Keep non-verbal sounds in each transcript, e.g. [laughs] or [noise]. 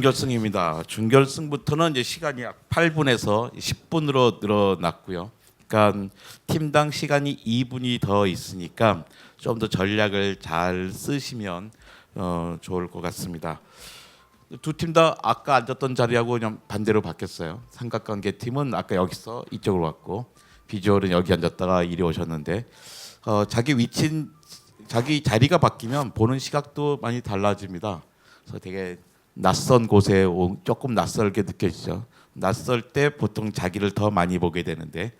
네, 준결승입니다. 준결승부터는 이제 시간이 약 8분에서 10분으로 늘어났고요. 그러니까 팀당 시간이 2분이 더 있으니까 좀 더 전략을 잘 쓰시면 어, 좋을 것 같습니다. 두 팀 다 아까 앉았던 자리하고 그냥 반대로 바뀌었어요. 삼각관계 팀은 아까 여기서 이쪽으로 왔고 비주얼은 여기 앉았다가 이리 오셨는데 어, 자기 위치 자기 자리가 바뀌면 보는 시각도 많이 달라집니다. 그래서 되게 낯선 곳에 오- 조금 낯설게 느껴지죠. 낯설 때 보통 자기를 더 많이 보게 되는데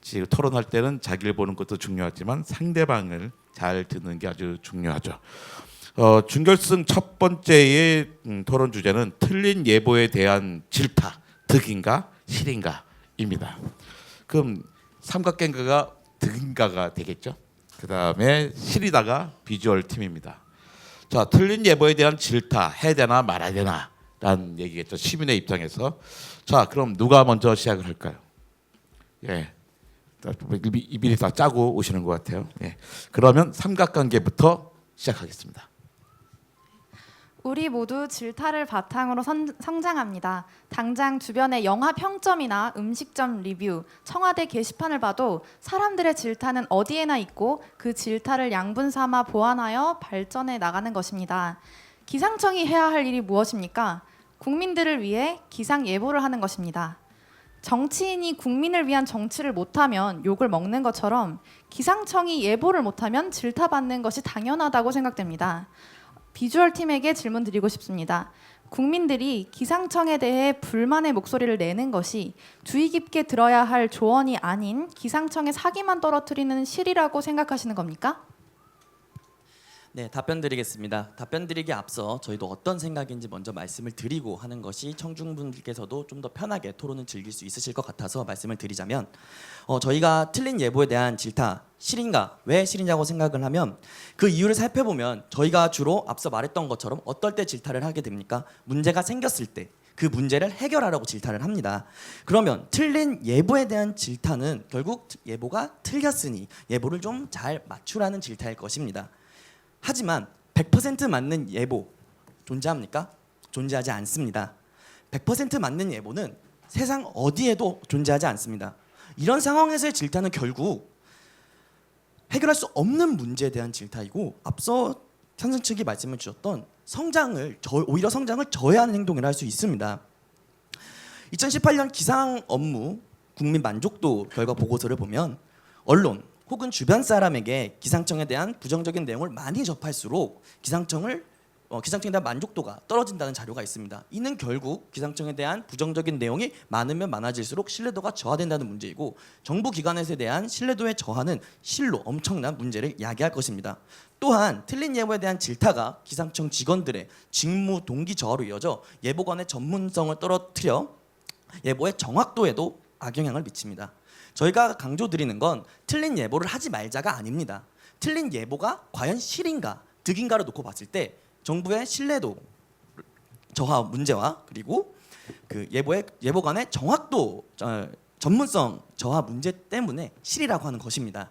지금 토론할 때는 자기를 보는 것도 중요하지만 상대방을 잘 듣는 게 아주 중요하죠. 어, 준결승 첫 번째의 음, 토론 주제는 틀린 예보에 대한 질타, 득인가 실인가입니다. 그럼 삼각관계가 득인가가 되겠죠. 그 다음에 실이다가 비주얼 팀입니다. 자, 틀린 예보에 대한 질타 해야 되나 말아야 되나 라는 얘기겠죠. 시민의 입장에서. 자, 그럼 누가 먼저 시작을 할까요? 예. 미리 다 짜고 오시는 것 같아요. 예. 그러면 삼각관계부터 시작하겠습니다. 우리 모두 질타를 바탕으로 선- 성장합니다. 당장 주변의 영화 평점이나 음식점 리뷰, 청와대 게시판을 봐도 사람들의 질타는 어디에나 있고 그 질타를 양분 삼아 보완하여 발전해 나가는 것입니다. 기상청이 해야 할 일이 무엇입니까? 국민들을 위해 기상 예보를 하는 것입니다. 정치인이 국민을 위한 정치를 못하면 욕을 먹는 것처럼 기상청이 예보를 못하면 질타받는 것이 당연하다고 생각됩니다. 비주얼 팀에게 질문 드리고 싶습니다. 국민들이 기상청에 대해 불만의 목소리를 내는 것이 주의 깊게 들어야 할 조언이 아닌 기상청의 사기만 떨어뜨리는 실이라고 생각하시는 겁니까? 네, 답변 드리겠습니다. 답변 드리기 앞서 저희도 어떤 생각인지 먼저 말씀을 드리고 하는 것이 청중분들께서도 좀 더 편하게 토론을 즐길 수 있으실 것 같아서 말씀을 드리자면 어, 저희가 틀린 예보에 대한 질타 실인가 왜 실이냐고 생각을 하면 그 이유를 살펴보면 저희가 주로 앞서 말했던 것처럼 어떨 때 질타를 하게 됩니까? 문제가 생겼을 때그 문제를 해결하라고 질타를 합니다. 그러면 틀린 예보에 대한 질타는 결국 예보가 틀렸으니 예보를 좀 잘 맞추라는 질타일 것입니다. 하지만 100% 맞는 예보 존재합니까? 존재하지 않습니다. 100% 맞는 예보는 세상 어디에도 존재하지 않습니다. 이런 상황에서의 질타는 결국 해결할 수 없는 문제에 대한 질타이고 앞서 현승 측이 말씀을 주셨던 성장을 저, 오히려 성장을 저해하는 행동을 할 수 있습니다. 2018년 기상 업무 국민 만족도 결과 보고서를 보면 언론 혹은 주변 사람에게 기상청에 대한 부정적인 내용을 많이 접할수록 기상청을 어, 기상청에 대한 만족도가 떨어진다는 자료가 있습니다. 이는 결국 기상청에 대한 부정적인 내용이 많으면 많아질수록 신뢰도가 저하된다는 문제이고 정부 기관에 대한 신뢰도의 저하는 실로 엄청난 문제를 야기할 것입니다. 또한 틀린 예보에 대한 질타가 기상청 직원들의 직무 동기 저하로 이어져 예보관의 전문성을 떨어뜨려 예보의 정확도에도 악영향을 미칩니다. 저희가 강조드리는 건 틀린 예보를 하지 말자가 아닙니다. 틀린 예보가 과연 실인가 득인가를 놓고 봤을 때 정부의 신뢰도 저하 문제와 그리고 그 예보의 예보관의 정확도 어, 전문성 저하 문제 때문에 실이라고 하는 것입니다.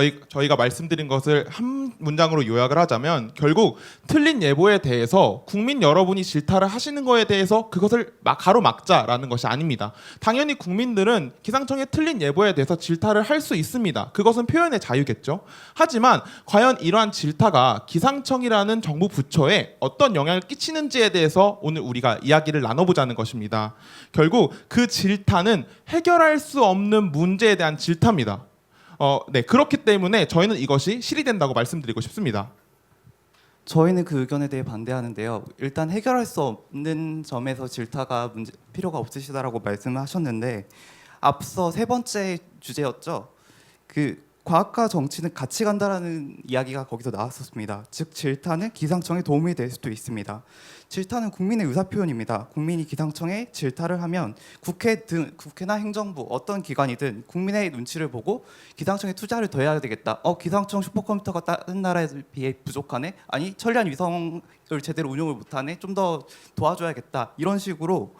저희, 저희가 말씀드린 것을 한 문장으로 요약을 하자면 결국 틀린 예보에 대해서 국민 여러분이 질타를 하시는 거에 대해서 그것을 막 가로막자라는 것이 아닙니다. 당연히 국민들은 기상청의 틀린 예보에 대해서 질타를 할 수 있습니다. 그것은 표현의 자유겠죠. 하지만 과연 이러한 질타가 기상청이라는 정부 부처에 어떤 영향을 끼치는지에 대해서 오늘 우리가 이야기를 나눠보자는 것입니다. 결국 그 질타는 해결할 수 없는 문제에 대한 질타입니다. 어, 네 그렇기 때문에 저희는 이것이 실이 된다고 말씀드리고 싶습니다. 저희는 그 의견에 대해 반대하는데요. 일단 해결할 수 없는 점에서 질타가 문제, 필요가 없으시다라고 말씀하셨는데 앞서 세 번째 주제였죠. 그 과학과 정치는 같이 간다라는 이야기가 거기서 나왔었습니다. 즉 질타는 기상청에 도움이 될 수도 있습니다. 질타는 국민의 의사 표현입니다. 국민이 기상청에 질타를 하면 국회 등 국회나 행정부 어떤 기관이든 국민의 눈치를 보고 기상청에 투자를 더 해야 되겠다. 어 기상청 슈퍼컴퓨터가 다른 나라에 비해 부족하네. 아니 천리안 위성을 제대로 운용을 못하네. 좀 더 도와줘야겠다. 이런 식으로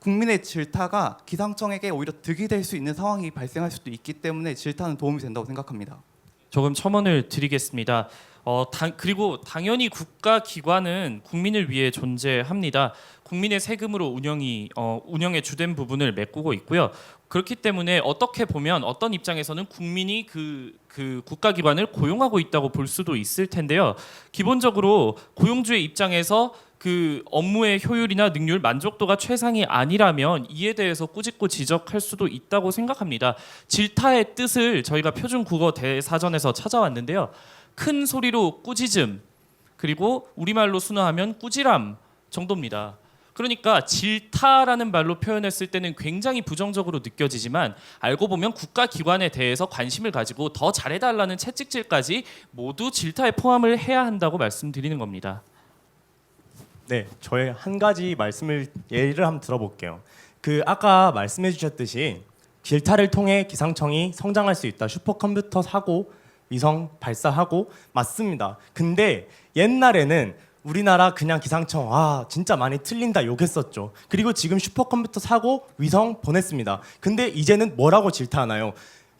국민의 질타가 기상청에게 오히려 득이 될 수 있는 상황이 발생할 수도 있기 때문에 질타는 도움이 된다고 생각합니다. 조금 첨언을 드리겠습니다. 어, 당, 그리고 당연히 국가 기관은 국민을 위해 존재합니다. 국민의 세금으로 운영이 어, 운영의 주된 부분을 메꾸고 있고요. 그렇기 때문에 어떻게 보면 어떤 입장에서는 국민이 그, 그 국가 기관을 고용하고 있다고 볼 수도 있을 텐데요. 기본적으로 고용주의 입장에서 그 업무의 효율이나 능률 만족도가 최상이 아니라면 이에 대해서 꾸짖고 지적할 수도 있다고 생각합니다. 질타의 뜻을 저희가 표준 국어 대사전에서 찾아왔는데요. 큰 소리로 꾸짖음 그리고 우리말로 순화하면 꾸지람 정도입니다. 그러니까 질타라는 말로 표현했을 때는 굉장히 부정적으로 느껴지지만 알고 보면 국가 기관에 대해서 관심을 가지고 더 잘해달라는 채찍질까지 모두 질타에 포함을 해야 한다고 말씀드리는 겁니다. 네, 저의 한 가지 말씀을 예를 한번 들어볼게요. 그 아까 말씀해 주셨듯이 질타를 통해 기상청이 성장할 수 있다. 슈퍼컴퓨터 사고 위성 발사하고 맞습니다. 근데 옛날에는 우리나라 그냥 기상청 아 진짜 많이 틀린다 욕했었죠. 그리고 지금 슈퍼컴퓨터 사고 위성 보냈습니다. 근데 이제는 뭐라고 질타하나요?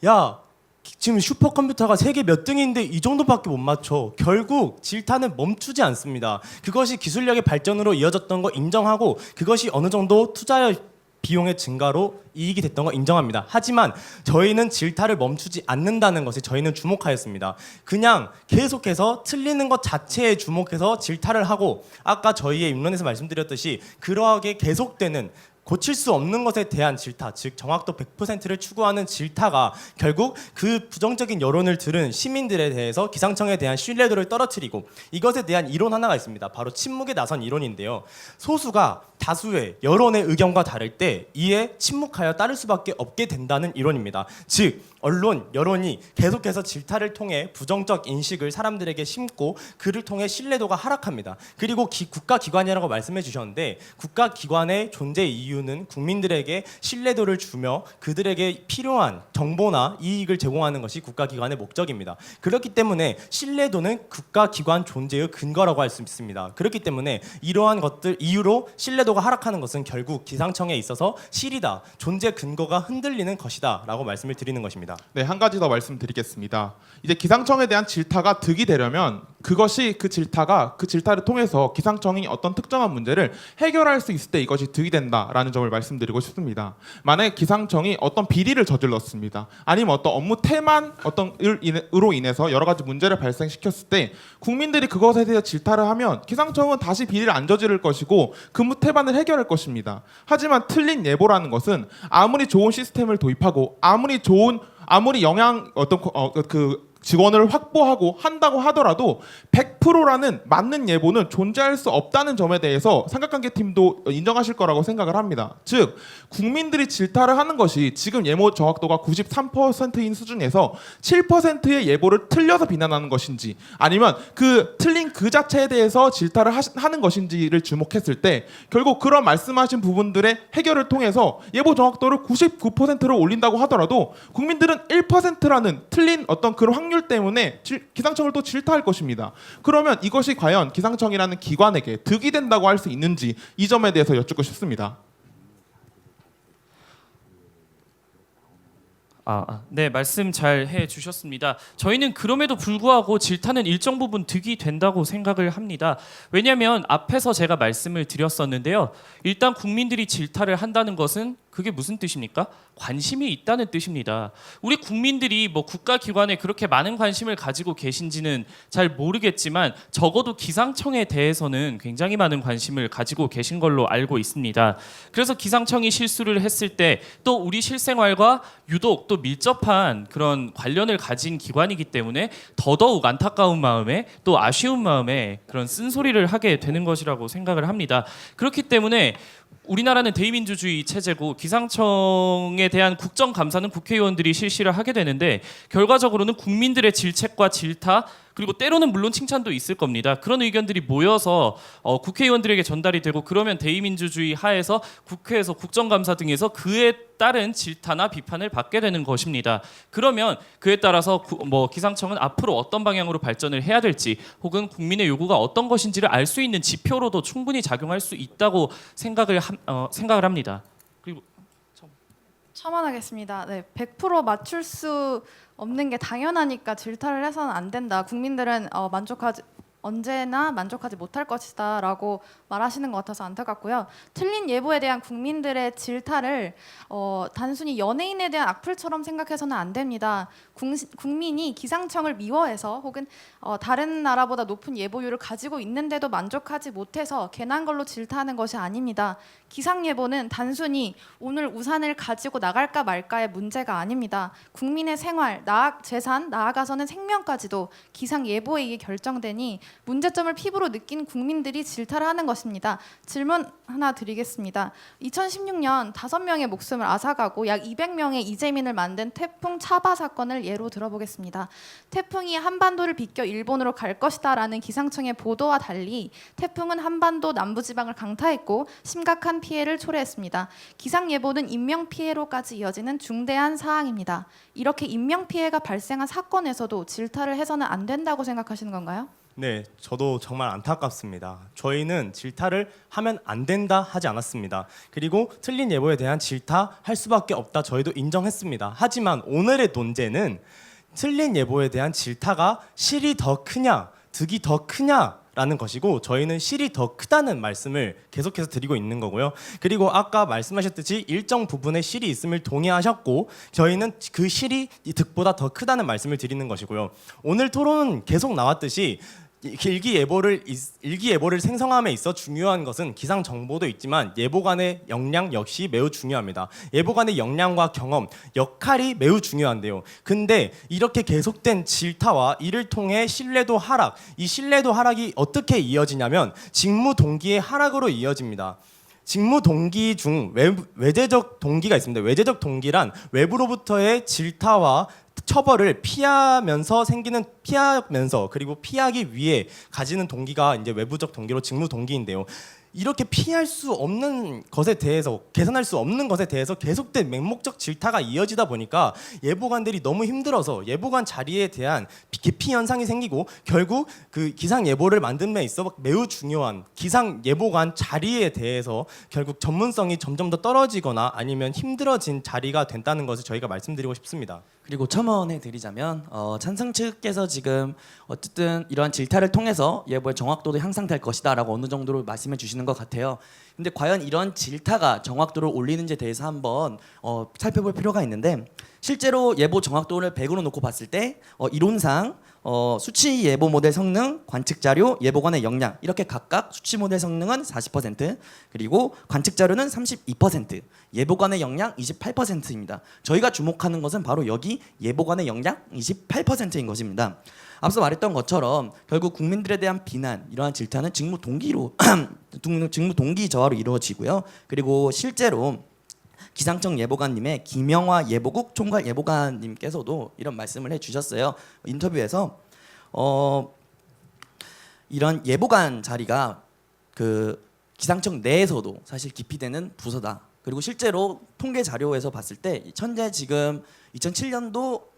야 지금 슈퍼컴퓨터가 세계 몇 등인데 이 정도밖에 못 맞춰. 결국 질타는 멈추지 않습니다. 그것이 기술력의 발전으로 이어졌던 거 인정하고 그것이 어느 정도 투자의 비용의 증가로 이익이 됐던 거 인정합니다. 하지만 저희는 질타를 멈추지 않는다는 것에 저희는 주목하였습니다. 그냥 계속해서 틀리는 것 자체에 주목해서 질타를 하고 아까 저희의 입론에서 말씀드렸듯이 그러하게 계속되는 고칠 수 없는 것에 대한 질타, 즉 정확도 100%를 추구하는 질타가 결국 그 부정적인 여론을 들은 시민들에 대해서 기상청에 대한 신뢰도를 떨어뜨리고 이것에 대한 이론 하나가 있습니다. 바로 침묵에 나선 이론인데요. 소수가 다수의 여론의 의견과 다를 때 이에 침묵하여 따를 수밖에 없게 된다는 이론입니다. 즉 언론, 여론이 계속해서 질타를 통해 부정적 인식을 사람들에게 심고 그를 통해 신뢰도가 하락합니다. 그리고 기, 국가기관이라고 말씀해 주셨는데 국가기관의 존재 이유 는 국민들에게 신뢰도를 주며 그들에게 필요한 정보나 이익을 제공하는 것이 국가기관의 목적입니다. 그렇기 때문에 신뢰도는 국가기관 존재의 근거라고 할 수 있습니다. 그렇기 때문에 이러한 것들 이유로 신뢰도가 하락하는 것은 결국 기상청에 있어서 실이다, 존재 근거가 흔들리는 것이다라고 말씀을 드리는 것입니다. 네, 한 가지 더 말씀드리겠습니다. 이제 기상청에 대한 질타가 득이 되려면 그것이 그 질타가 그 질타를 통해서 기상청이 어떤 특정한 문제를 해결할 수 있을 때 이것이 득이 된다라는 점을 말씀드리고 싶습니다. 만약에 기상청이 어떤 비리를 저질렀습니다. 아니면 어떤 업무 태만 어떤 으로 인해서 여러 가지 문제를 발생시켰을 때 국민들이 그것에 대해 질타를 하면 기상청은 다시 비리를 안 저지를 것이고 근무 태반을 해결할 것입니다. 하지만 틀린 예보라는 것은 아무리 좋은 시스템을 도입하고 아무리 좋은 아무리 영양 어떤 코- 어, 그 직원을 확보하고 한다고 하더라도 100%라는 맞는 예보는 존재할 수 없다는 점에 대해서 삼각관계 팀도 인정하실 거라고 생각을 합니다. 즉 국민들이 질타를 하는 것이 지금 예보 정확도가 93%인 수준에서 7%의 예보를 틀려서 비난하는 것인지 아니면 그 틀린 그 자체에 대해서 질타를 하는 것인지를 주목했을 때 결국 그런 말씀하신 부분들의 해결을 통해서 예보 정확도를 99%로 올린다고 하더라도 국민들은 1%라는 틀린 어떤 그런 확률 때문에 질- 기상청을 또 질타할 것입니다. 그러면 이것이 과연 기상청이라는 기관에게 득이 된다고 할 수 있는지 이 점에 대해서 여쭙고 싶습니다. 아, 아, 네 말씀 잘 해주셨습니다. 저희는 그럼에도 불구하고 질타는 일정 부분 득이 된다고 생각을 합니다. 왜냐하면 앞에서 제가 말씀을 드렸었는데요. 일단 국민들이 질타를 한다는 것은 그게 무슨 뜻입니까? 관심이 있다는 뜻입니다. 우리 국민들이 뭐 국가기관에 그렇게 많은 관심을 가지고 계신지는 잘 모르겠지만 적어도 기상청에 대해서는 굉장히 많은 관심을 가지고 계신 걸로 알고 있습니다. 그래서 기상청이 실수를 했을 때 또 우리 실생활과 유독 또 밀접한 그런 관련을 가진 기관이기 때문에 더더욱 안타까운 마음에 또 아쉬운 마음에 그런 쓴소리를 하게 되는 것이라고 생각을 합니다. 그렇기 때문에 우리나라는 대의민주주의 체제고 기상청에 대한 국정 감사는 국회의원들이 실시를 하게 되는데 결과적으로는 국민들의 질책과 질타 그리고 때로는 물론 칭찬도 있을 겁니다. 그런 의견들이 모여서 어, 국회의원들에게 전달이 되고 그러면 대의민주주의 하에서 국회에서 국정감사 등에서 그에 따른 질타나 비판을 받게 되는 것입니다. 그러면 그에 따라서 구, 뭐 기상청은 앞으로 어떤 방향으로 발전을 해야 될지 혹은 국민의 요구가 어떤 것인지를 알 수 있는 지표로도 충분히 작용할 수 있다고 생각을 함, 어, 생각을 합니다. 그리고 첨언하겠습니다. 네, 100% 맞출 수 없는 게 당연하니까 질타를 해서는 안 된다. 국민들은 어, 만족하지 언제나 만족하지 못할 것이다라고 말하시는 것 같아서 안타깝고요. 틀린 예보에 대한 국민들의 질타를 어, 단순히 연예인에 대한 악플처럼 생각해서는 안 됩니다. 국, 국민이 기상청을 미워해서 혹은 어, 다른 나라보다 높은 예보율을 가지고 있는데도 만족하지 못해서 괜한 걸로 질타하는 것이 아닙니다. 기상 예보는 단순히 오늘 우산을 가지고 나갈까 말까의 문제가 아닙니다. 국민의 생활, 나아, 재산, 나아가서는 생명까지도 기상 예보에 의해 결정되니 문제점을 피부로 느낀 국민들이 질타를 하는 것입니다. 질문 하나 드리겠습니다. 2016년 다섯 명의 목숨을 앗아가고 약 200명의 이재민을 만든 태풍 차바 사건을 예로 들어보겠습니다. 태풍이 한반도를 비껴 일본으로 갈 것이다라는 기상청의 보도와 달리 태풍은 한반도 남부 지방을 강타했고 심각한 피해를 초래했습니다. 기상 예보는 인명 피해로까지 이어지는 중대한 사항입니다. 이렇게 인명 피해가 발생한 사건에서도 질타를 해서는 안 된다고 생각하시는 건가요? 네, 저도 정말 안타깝습니다. 저희는 질타를 하면 안 된다 하지 않았습니다. 그리고 틀린 예보에 대한 질타 할 수밖에 없다 저희도 인정했습니다. 하지만 오늘의 논제는 틀린 예보에 대한 질타가 실이 더 크냐, 득이 더 크냐 라는 것이고 저희는 실이 더 크다는 말씀을 계속해서 드리고 있는 거고요. 그리고 아까 말씀하셨듯이 일정 부분의 실이 있음을 동의하셨고 저희는 그 실이 이 득보다 더 크다는 말씀을 드리는 것이고요. 오늘 토론 계속 나왔듯이 이- 일기예보를 있- 일기예보를 생성함에 있어 중요한 것은 기상 정보도 있지만 예보관의 역량 역시 매우 중요합니다. 예보관의 역량과 경험, 역할이 매우 중요한데요. 근데 이렇게 계속된 질타와 이를 통해 신뢰도 하락, 이 신뢰도 하락이 어떻게 이어지냐면 직무 동기의 하락으로 이어집니다. 직무 동기 중 외, 외제적 동기가 있습니다. 외제적 동기란 외부로부터의 질타와 처벌을 피하면서 생기는 피하면서 그리고 피하기 위해 가지는 동기가 이제 외부적 동기로 직무 동기인데요. 이렇게 피할 수 없는 것에 대해서 개선할 수 없는 것에 대해서 계속된 맹목적 질타가 이어지다 보니까 예보관들이 너무 힘들어서 예보관 자리에 대한 기피 현상이 생기고 결국 그 기상 예보를 만든 데 있어 매우 중요한 기상 예보관 자리에 대해서 결국 전문성이 점점 더 떨어지거나 아니면 힘들어진 자리가 된다는 것을 저희가 말씀드리고 싶습니다. 그리고 첨언해 드리자면 어, 찬성 측께서 지금 어쨌든 이러한 질타를 통해서 예보의 정확도도 향상될 것이다라고 어느 정도로 말씀해 주시는 것 같아요. 근데 과연 이런 질타가 정확도를 올리는지에 대해서 한번 어, 살펴볼 필요가 있는데 실제로 예보 정확도를 100으로 놓고 봤을 때 어, 이론상 어, 수치 예보 모델 성능, 관측 자료, 예보관의 역량 이렇게 각각 수치 모델 성능은 40% 그리고 관측 자료는 32%, 예보관의 역량 28%입니다. 저희가 주목하는 것은 바로 여기 예보관의 역량 28%인 것입니다. 앞서 말했던 것처럼 결국 국민들에 대한 비난 이러한 질타는 직무 동기로 [clears throat] 직무 동기 저하로 이루어지고요. 그리고 실제로 기상청 예보관님의 김영화 예보국 총괄 예보관님께서도 이런 말씀을 해주셨어요. 인터뷰에서 어, 이런 예보관 자리가 그 기상청 내에서도 사실 기피되는 부서다. 그리고 실제로 통계 자료에서 봤을 때 현재 지금 2007년도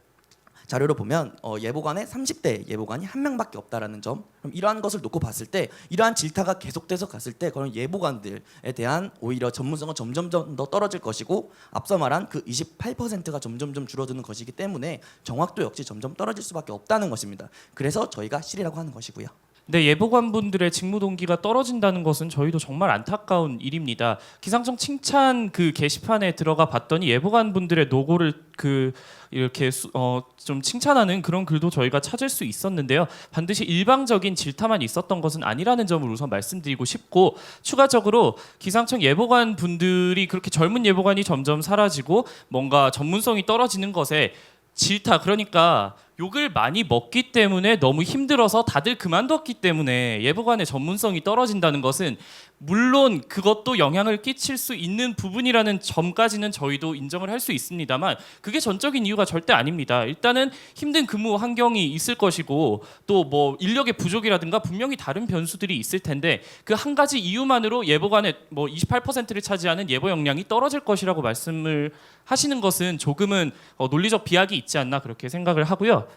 자료를 보면 어, 예보관에 30대 예보관이 한 명밖에 없다라는 점. 그럼 이러한 것을 놓고 봤을 때 이러한 질타가 계속돼서 갔을 때 그런 예보관들에 대한 오히려 전문성은 점점점 더 떨어질 것이고 앞서 말한 그 28%가 점점점 줄어드는 것이기 때문에 정확도 역시 점점 떨어질 수밖에 없다는 것입니다. 그래서 저희가 실이라고 하는 것이고요. 네, 예보관분들의 직무 동기가 떨어진다는 것은 저희도 정말 안타까운 일입니다. 기상청 칭찬 그 게시판에 들어가 봤더니 예보관분들의 노고를 그 이렇게 수, 어, 좀 칭찬하는 그런 글도 저희가 찾을 수 있었는데요. 반드시 일방적인 질타만 있었던 것은 아니라는 점을 우선 말씀드리고 싶고 추가적으로 기상청 예보관 분들이 그렇게 젊은 예보관이 점점 사라지고 뭔가 전문성이 떨어지는 것에 질타 그러니까 욕을 많이 먹기 때문에 너무 힘들어서 다들 그만뒀기 때문에 예보관의 전문성이 떨어진다는 것은 물론 그것도 영향을 끼칠 수 있는 부분이라는 점까지는 저희도 인정을 할 수 있습니다만 그게 전적인 이유가 절대 아닙니다. 일단은 힘든 근무 환경이 있을 것이고 또 뭐 인력의 부족이라든가 분명히 다른 변수들이 있을 텐데 그 한 가지 이유만으로 예보관의 뭐 28%를 차지하는 예보 역량이 떨어질 것이라고 말씀을 하시는 것은 조금은 어, 논리적 비약이 있지 않나 그렇게 생각을 하고요.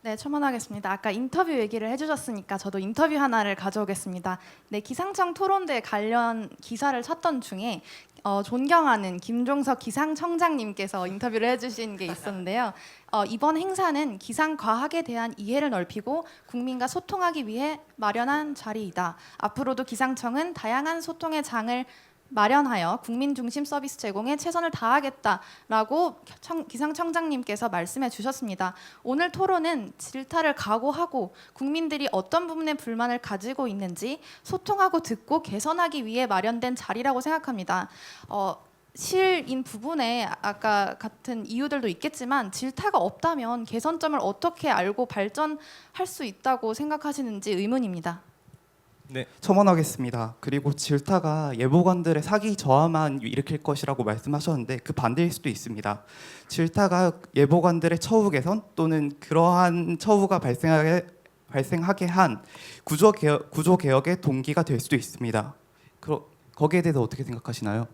네, 첨언하겠습니다. 아까 인터뷰 얘기를 해주셨으니까 저도 인터뷰 하나를 가져오겠습니다. 네, 기상청 토론대 관련 기사를 찾던 중에 어, 존경하는 김종석 기상청장님께서 인터뷰를 해주신 게 있었는데요. 어, 이번 행사는 기상 과학에 대한 이해를 넓히고 국민과 소통하기 위해 마련한 자리이다. 앞으로도 기상청은 다양한 소통의 장을 마련하여 국민 중심 서비스 제공에 최선을 다하겠다라고 청, 기상청장님께서 말씀해 주셨습니다. 오늘 토론은 질타를 각오하고 국민들이 어떤 부분에 불만을 가지고 있는지 소통하고 듣고 개선하기 위해 마련된 자리라고 생각합니다. 어, 실인 부분에 아까 같은 이유들도 있겠지만 질타가 없다면 개선점을 어떻게 알고 발전할 수 있다고 생각하시는지 의문입니다. 첨언하겠습니다. 그리고 질타가 예보관들의 사기 저하만 일으킬 것이라고 말씀하셨는데 그 반대일 수도 있습니다. 질타가 예보관들의 처우 개선 또는 그러한 처우가 발생하게 발생하게 한 구조 개혁 구조 개혁의 동기가 될 수도 있습니다. 그러, 거기에 대해서 어떻게 생각하시나요?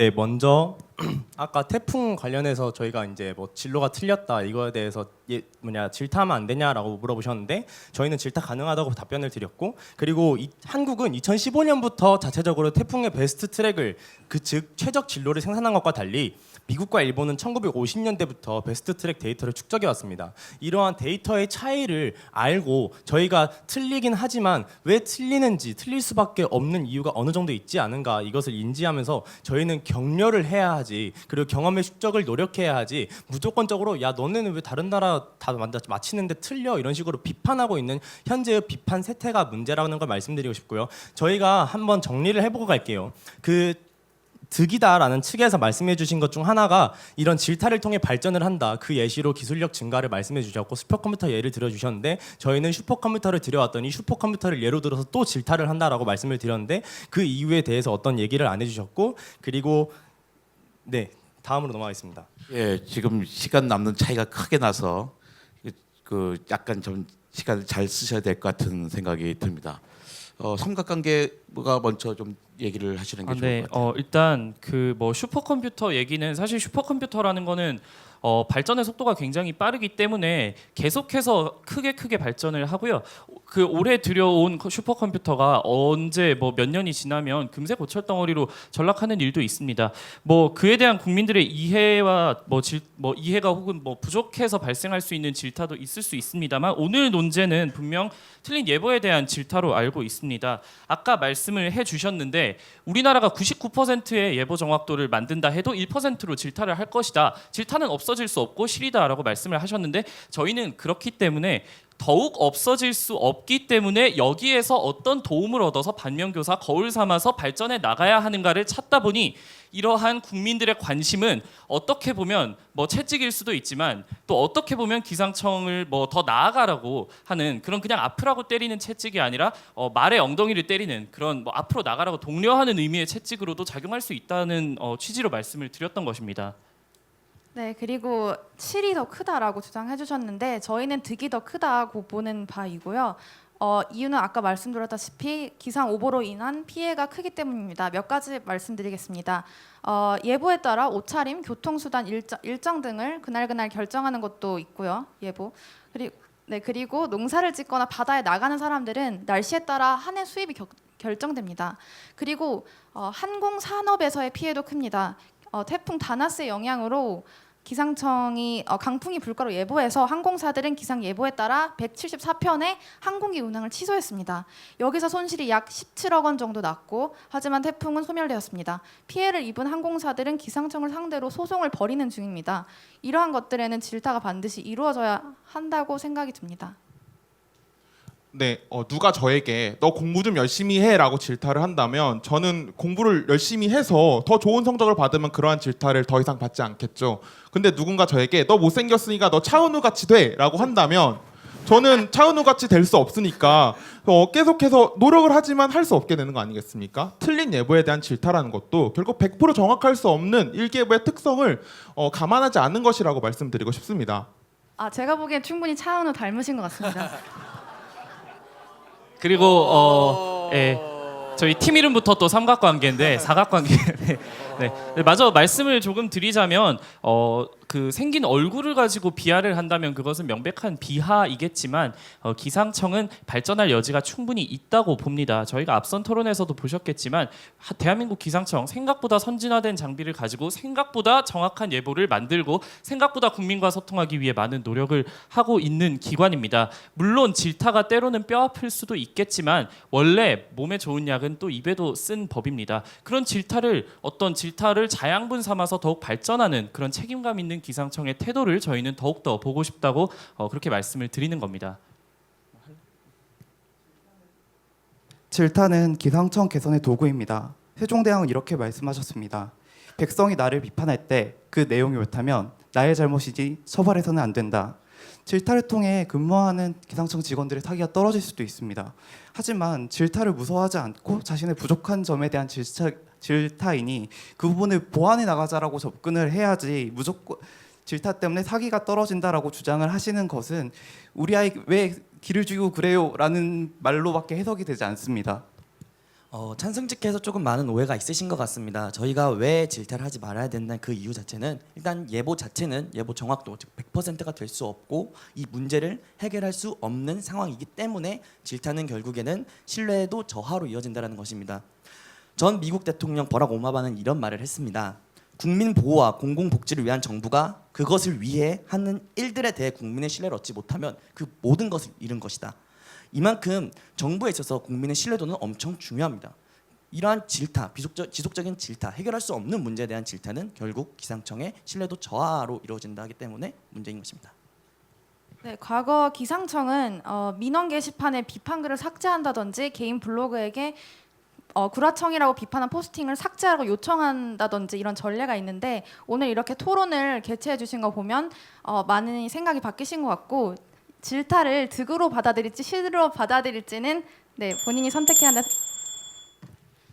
네, 먼저 [clears throat] 아까 태풍 관련해서 저희가 이제 뭐 진로가 틀렸다 이거에 대해서 예, 뭐냐 질타하면 안 되냐라고 물어보셨는데 저희는 질타 가능하다고 답변을 드렸고 그리고 이, 한국은 2015년부터 자체적으로 태풍의 베스트 트랙을 그 즉 최적 진로를 생산한 것과 달리 미국과 일본은 1950년대부터 베스트 트랙 데이터를 축적해 왔습니다. 이러한 데이터의 차이를 알고 저희가 틀리긴 하지만 왜 틀리는지 틀릴 수밖에 없는 이유가 어느 정도 있지 않은가 이것을 인지하면서 저희는 격려를 해야 하지 그리고 경험의 축적을 노력해야 하지 무조건적으로 야 너네는 왜 다른 나라 다 맞히는데 틀려 이런 식으로 비판하고 있는 현재의 비판 세태가 문제라는 걸 말씀드리고 싶고요. 저희가 한번 정리를 해보고 갈게요. 그 득이다라는 측에서 말씀해 주신 것 중 하나가 이런 질타를 통해 발전을 한다. 그 예시로 기술력 증가를 말씀해 주셨고 슈퍼컴퓨터 예를 들어 주셨는데 저희는 슈퍼컴퓨터를 들여왔더니 슈퍼컴퓨터를 예로 들어서 또 질타를 한다라고 말씀을 드렸는데 그 이유에 대해서 어떤 얘기를 안 해주셨고 그리고 네 다음으로 넘어가겠습니다. 예, 지금 시간 남는 차이가 크게 나서 그- 그 약간 좀 시간을 잘 쓰셔야 될 것 같은 생각이 듭니다. 어, 삼각관계가 먼저 좀 얘기를 하시는 게 아, 좋을 네, 것 같아요. 어, 일단 그 뭐 슈퍼컴퓨터 얘기는 사실 슈퍼컴퓨터라는 거는 어, 발전의 속도가 굉장히 빠르기 때문에 계속해서 크게 크게 발전을 하고요. 그 올해 들여온 컴- 슈퍼컴퓨터가 언제 뭐 몇 년이 지나면 금세 고철 덩어리로 전락하는 일도 있습니다. 뭐 그에 대한 국민들의 이해와 뭐, 질, 뭐 이해가 혹은 뭐 부족해서 발생할 수 있는 질타도 있을 수 있습니다만 오늘 논제는 분명 틀린 예보에 대한 질타로 알고 있습니다. 아까 말씀을 해주셨는데 우리나라가 99%의 예보 정확도를 만든다 해도 1%로 질타를 할 것이다. 질타는 없어 질 수 없고 실이다라고 말씀을 하셨는데 저희는 그렇기 때문에 더욱 없어질 수 없기 때문에 여기에서 어떤 도움을 얻어서 반면교사 거울 삼아서 발전해 나가야 하는가를 찾다 보니 이러한 국민들의 관심은 어떻게 보면 뭐 채찍일 수도 있지만 또 어떻게 보면 기상청을 뭐 더 나아가라고 하는 그런 그냥 앞으라고 때리는 채찍이 아니라 어, 말의 엉덩이를 때리는 그런 뭐 앞으로 나가라고 독려하는 의미의 채찍으로도 작용할 수 있다는 어, 취지로 말씀을 드렸던 것입니다. 네, 그리고 7이 더 크다라고 주장해 주셨는데 저희는 득이 더 크다고 보는 바이고요. 어, 이유는 아까 말씀드렸다시피 기상 오보로 인한 피해가 크기 때문입니다. 몇 가지 말씀드리겠습니다. 어, 예보에 따라 옷차림, 교통수단 일정, 일정 등을 그날그날 결정하는 것도 있고요. 예보. 그리고 네, 그리고 농사를 짓거나 바다에 나가는 사람들은 날씨에 따라 한 해 수입이 겨- 결정됩니다. 그리고 어, 항공 산업에서의 피해도 큽니다. 어, 태풍 다나스의 영향으로 기상청이 어, 강풍이 불 거로 예보해서 항공사들은 기상 예보에 따라 174편의 항공기 운항을 취소했습니다. 여기서 손실이 약 17억 원 정도 났고 하지만 태풍은 소멸되었습니다. 피해를 입은 항공사들은 기상청을 상대로 소송을 벌이는 중입니다. 이러한 것들에는 질타가 반드시 이루어져야 한다고 생각이 듭니다. 네, 어, 누가 저에게 너 공부 좀 열심히 해라고 질타를 한다면 저는 공부를 열심히 해서 더 좋은 성적을 받으면 그러한 질타를 더 이상 받지 않겠죠. 근데 누군가 저에게 너 못생겼으니까 너 차은우 같이 돼라고 한다면 저는 차은우 같이 될 수 없으니까 어, 계속해서 노력을 하지만 할 수 없게 되는 거 아니겠습니까? 틀린 예보에 대한 질타라는 것도 결국 100% 정확할 수 없는 일기예보의 특성을 어, 감안하지 않는 것이라고 말씀드리고 싶습니다. 아 제가 보기엔 충분히 차은우 닮으신 것 같습니다. [laughs] 그리고 어, 예, 저희 팀 이름부터 또 삼각관계인데 사각관계. [laughs] 네, 네. 네, 마저 말씀을 조금 드리자면 어, 그 생긴 얼굴을 가지고 비하를 한다면 그것은 명백한 비하이겠지만 어, 기상청은 발전할 여지가 충분히 있다고 봅니다. 저희가 앞선 토론에서도 보셨겠지만 하- 대한민국 기상청 생각보다 선진화된 장비를 가지고 생각보다 정확한 예보를 만들고 생각보다 국민과 소통하기 위해 많은 노력을 하고 있는 기관입니다. 물론 질타가 때로는 뼈 아플 수도 있겠지만 원래 몸에 좋은 약은 또 입에도 쓴 법입니다. 그런 질타를 어떤 질 타를 자양분 삼아서 더욱 발전하는 그런 책임감 있는 기상청의 태도를 저희는 더욱 더 보고 싶다고 어, 그렇게 말씀을 드리는 겁니다. 질타는 기상청 개선의 도구입니다. 세종대왕은 이렇게 말씀하셨습니다. 백성이 나를 비판할 때 그 내용이 옳다면 나의 잘못이지 처벌해서는 안 된다. 질타를 통해 근무하는 기상청 직원들의 사기가 떨어질 수도 있습니다. 하지만 질타를 무서워하지 않고 자신의 부족한 점에 대한 질타, 질타이니 그 부분을 보완해 나가자라고 접근을 해야지 무조건 질타 때문에 사기가 떨어진다라고 주장을 하시는 것은 우리 아이 왜 길을 죽이고 그래요라는 말로밖에 해석이 되지 않습니다. 어, 찬승직해서 조금 많은 오해가 있으신 것 같습니다. 저희가 왜 질타를 하지 말아야 된다는 그 이유 자체는 일단 예보 자체는 예보 정확도 즉 100%가 될 수 없고 이 문제를 해결할 수 없는 상황이기 때문에 질타는 결국에는 신뢰도 저하로 이어진다는 것입니다. 전 미국 대통령 버락 오바마는 이런 말을 했습니다. 국민 보호와 공공 복지를 위한 정부가 그것을 위해 하는 일들에 대해 국민의 신뢰를 얻지 못하면 그 모든 것을 잃은 것이다. 이만큼 정부에 있어서 국민의 신뢰도는 엄청 중요합니다. 이러한 질타, 지속적, 지속적인 질타, 해결할 수 없는 문제에 대한 질타는 결국 기상청의 신뢰도 저하로 이루어진다 하기 때문에 문제인 것입니다. 네, 과거 기상청은 어, 민원 게시판에 비판글을 삭제한다든지 개인 블로그에게 어, 구라청이라고 비판한 포스팅을 삭제하고 요청한다든지 이런 전례가 있는데 오늘 이렇게 토론을 개최해 주신 거 보면 어, 많은 생각이 바뀌신 것 같고 질타를 득으로 받아들일지 실로 받아들일지는 네, 본인이 선택해야 한다.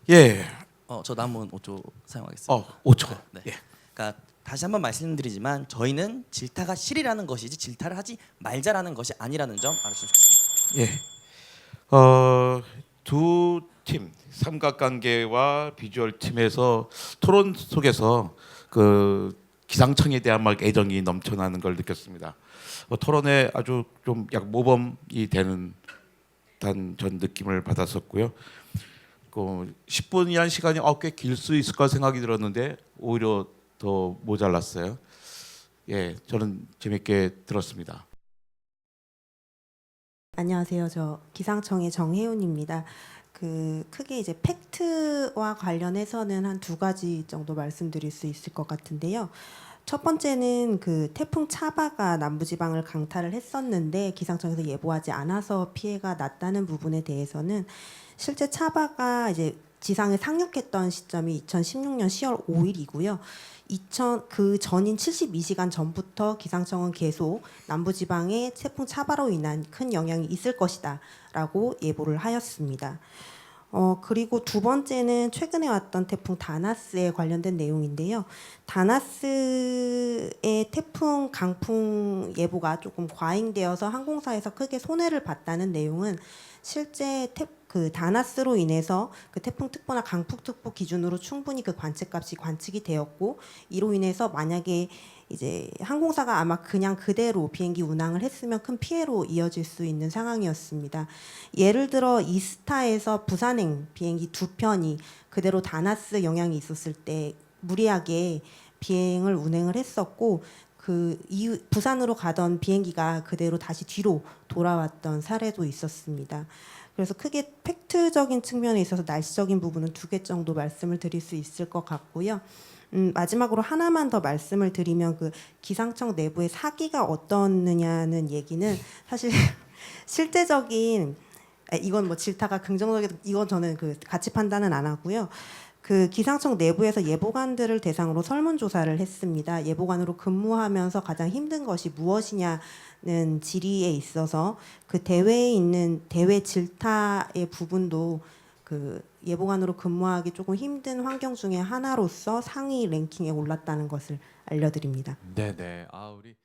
예. 어, 저 남은 5초 사용하겠습니다. 어, 5초. 네. 예. 그러니까 다시 한번 말씀드리지만 저희는 질타가 실이라는 것이지 질타를 하지 말자라는 것이 아니라는 점 알아주셨으면 좋겠습니다. 예. 어, 두 팀, 삼각관계와 비주얼 팀에서 토론 속에서 그 기상청에 대한 막 애정이 넘쳐나는 걸 느꼈습니다. 어, 토론에 아주 좀 약 모범이 되는 단 전 느낌을 받았었고요. 그 10분이란 시간이 어, 꽤길 수 있을 까 생각이 들었는데 오히려 더 모자랐어요. 예, 저는 재밌게 들었습니다. 안녕하세요. 저 기상청의 정혜윤입니다. 그 크게 이제 팩트와 관련해서는 한 두 가지 정도 말씀드릴 수 있을 것 같은데요. 첫 번째는 그 태풍 차바가 남부지방을 강타를 했었는데 기상청에서 예보하지 않아서 피해가 났다는 부분에 대해서는 실제 차바가 이제 지상에 상륙했던 시점이 2016년 10월 5일이고요. 2000, 그 전인 72시간 전부터 기상청은 계속 남부지방에 태풍 차바로 인한 큰 영향이 있을 것이다 라고 예보를 하였습니다. 어, 그리고 두 번째는 최근에 왔던 태풍 다나스에 관련된 내용인데요. 다나스의 태풍 강풍 예보가 조금 과잉되어서 항공사에서 크게 손해를 봤다는 내용은 실제 태, 그 다나스로 인해서 그 태풍 특보나 강풍 특보 기준으로 충분히 그 관측값이 관측이 되었고 이로 인해서 만약에 이제 항공사가 아마 그냥 그대로 비행기 운항을 했으면 큰 피해로 이어질 수 있는 상황이었습니다. 예를 들어 이스타에서 부산행 비행기 두 편이 그대로 다나스 영향이 있었을 때 무리하게 비행을 운행을 했었고 그 이후 부산으로 가던 비행기가 그대로 다시 뒤로 돌아왔던 사례도 있었습니다. 그래서 크게 팩트적인 측면에 있어서 날씨적인 부분은 두 개 정도 말씀을 드릴 수 있을 것 같고요. 음, 마지막으로 하나만 더 말씀을 드리면 그 기상청 내부의 사기가 어떻느냐는 얘기는 사실 [laughs] 실제적인 아, 이건 뭐 질타가 긍정적인 이건 저는 그 가치 판단은 안 하고요. 그 기상청 내부에서 예보관들을 대상으로 설문조사를 했습니다. 예보관으로 근무하면서 가장 힘든 것이 무엇이냐 는 질의에 있어서 그 대회에 있는 대회 질타의 부분도 그 예보관으로 근무하기 조금 힘든 환경 중에 하나로서 상위 랭킹에 올랐다는 것을 알려드립니다. 네네. 아 우리